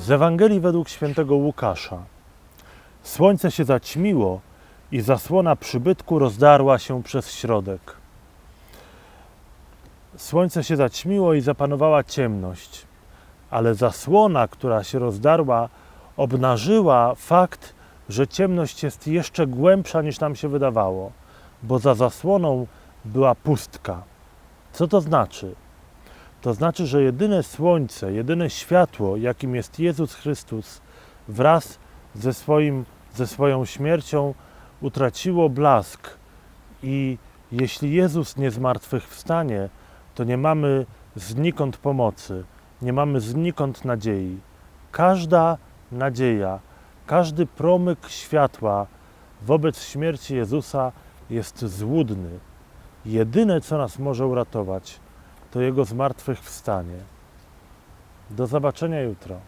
Z Ewangelii według świętego Łukasza. Słońce się zaćmiło i zasłona przybytku rozdarła się przez środek. Słońce się zaćmiło i zapanowała ciemność, ale zasłona, która się rozdarła, obnażyła fakt, że ciemność jest jeszcze głębsza niż nam się wydawało, bo za zasłoną była pustka. Co to znaczy? To znaczy, że jedyne słońce, jedyne światło, jakim jest Jezus Chrystus, wraz ze, swoim, ze swoją śmiercią utraciło blask. I jeśli Jezus nie zmartwychwstanie, to nie mamy znikąd pomocy, nie mamy znikąd nadziei. Każda nadzieja, każdy promyk światła wobec śmierci Jezusa jest złudny. Jedyne, co nas może uratować, to Jego zmartwychwstanie. Do zobaczenia jutro.